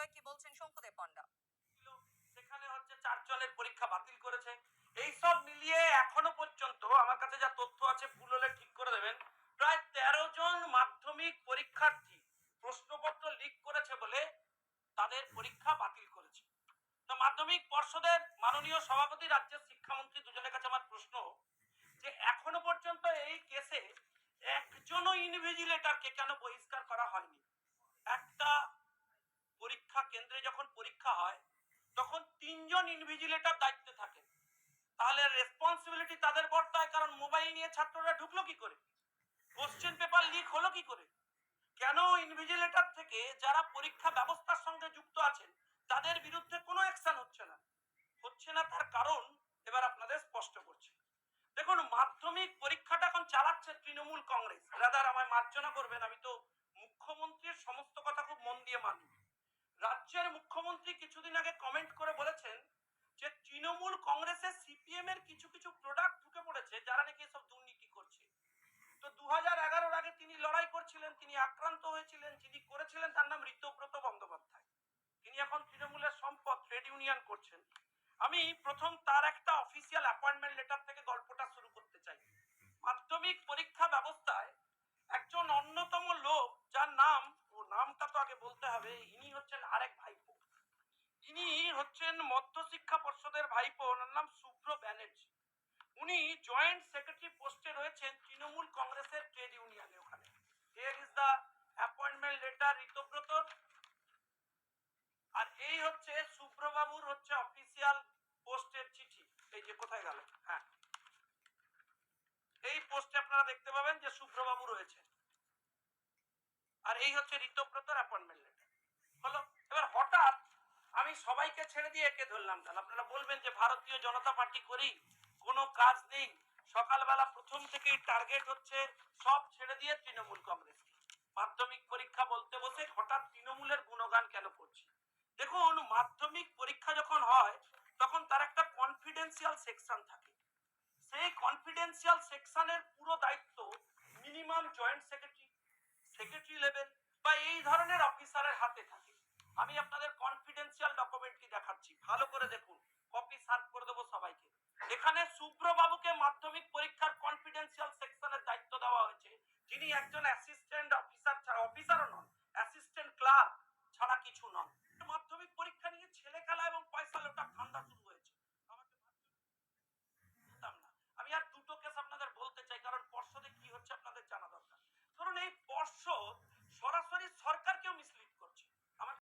বিষয়ে কি বলছেন শঙ্কুদেব পণ্ডা? সেখানে হচ্ছে চার জনের পরীক্ষা বাতিল করেছে। এই মিলিয়ে এখনও পর্যন্ত আমার কাছে যা তথ্য আছে, ভুল হলে ঠিক করে দেবেন। প্রায় তেরো জন মাধ্যমিক পরীক্ষার্থী প্রশ্নপত্র লিক করেছে বলে তাদের পরীক্ষা বাতিল করেছে। তো মাধ্যমিক পর্ষদের মাননীয় সভাপতি, রাজ্যের শিক্ষামন্ত্রী দুজনের কাছে আমার প্রশ্ন যে, এখনও পর্যন্ত এই কেসে একজনও ইনভিজিলেটরকে কেন বহিষ্কার করা হয়নি একটা পরীক্ষা কেন্দ্রে যখন পরীক্ষা হয় তখন তিনজন ইনভিজিলেটর দায়িত্বে থাকেন তাহলে রেসপন্সিবিলিটি তাদের বর্তায়, কারণ মোবাইল নিয়ে ছাত্ররা ঢুকলো কি করে? কোশ্চেন পেপার লিক হলো কি করে? কেন ইনভিজিলেটর থেকে যারা পরীক্ষা ব্যবস্থার সঙ্গে যুক্ত আছেন, তাদের বিরুদ্ধে কোনো অ্যাকশন হচ্ছে না? হচ্ছে না তার কারণ এবার আপনাদের স্পষ্ট করছে। দেখুন, মাধ্যমিক পরীক্ষাটা এখন চালাচ্ছে তৃণমূল কংগ্রেস। রাদার আমায় মার্জনা করবেন, আমি তো মুখ্যমন্ত্রীর সমস্ত কথা খুব মন দিয়ে মানি। রাজ্যের মুখ্যমন্ত্রী কিছুদিন আগে কমেন্ট করে বলেছেন যে তৃণমূল কংগ্রেসের সিপিএম এর কিছু কিছু প্রোডাক্ট ঢুকে পড়েছে, যারা নাকি এসব দুর্নীতি করছে। তো দু হাজার এগারোর আগে তিনি লড়াই করছিলেন, তিনি আক্রান্ত হয়েছিলেন, যিনি করেছিলেন তার নাম ঋতব্রত বন্দ্যোপাধ্যায়। তিনি এখন তৃণমূলের সম্পদ ট্রেড ইউনিয়ন করছেন। আমি প্রথম তার একটা অফিসিয়াল অ্যাপয়েন্টমেন্ট লেটার থেকে গল্পটা শুরু করতে চাই। মাধ্যমিক পরীক্ষা ব্যবস্থায় একজন অন্যতম লোক যার নাম ও নামটা তো আগে বলতে হবে ইনি হচ্ছেন আরেক ভাইপো ইনি হচ্ছেন মধ্যশিক্ষা পর্ষদের ভাইপো, ওনার নাম শুভ্র ব্যানার্জি। উনি জয়েন্ট সেক্রেটারি পোস্টে রয়েছেন তৃণমূল কংগ্রেসের ট্রেড ইউনিয়নে ওখানে। Here is the appointment letter Ritabrata. আর এই হচ্ছে হচ্ছে অফিসিয়াল পোস্টের চিঠি। এই যে কোথায় গেল? হ্যাঁ। এই পোস্টে আপনারা দেখতে পাবেন যে শুভ্রবাবু রয়েছে আর এই হচ্ছে ঋতব্রতর অ্যাপয়েন্টমেন্ট লেটার হলো এবার হঠাৎ আমি সবাইকে ছেড়ে দিয়ে একে ধরলাম, তাহলে আপনারা বলবেন যে ভারতীয় জনতা পার্টি করি, কোনো কাজ নেই। সকালবেলা প্রথম থেকেই টার্গেট হচ্ছে সব ছেড়ে দিয়ে তৃণমূল কংগ্রেস মাধ্যমিক পরীক্ষা বলতে বসে হঠাৎ তৃণমূলের গুণগান কেন করছি? দেখুন, মাধ্যমিক পরীক্ষা যখন হয়, তখন তার একটা কনফিডেন্সিয়াল সেকশন থাকে। সেই কনফিডেন্সিয়াল সেকশনের পুরো দায়িত্ব মিনিমাম জয়েন্ট সেক্রেটারি পাচ্ছি ভালো করে দেখুন কপি সার্ভ করে দেবো সবাইকে। এখানে সুব্রবাবুকে মাধ্যমিক পরীক্ষার কনফিডেন্সিয়াল সেকশনের দায়িত্ব দেওয়া হয়েছে। যিনি একজন অ্যাসিস্ট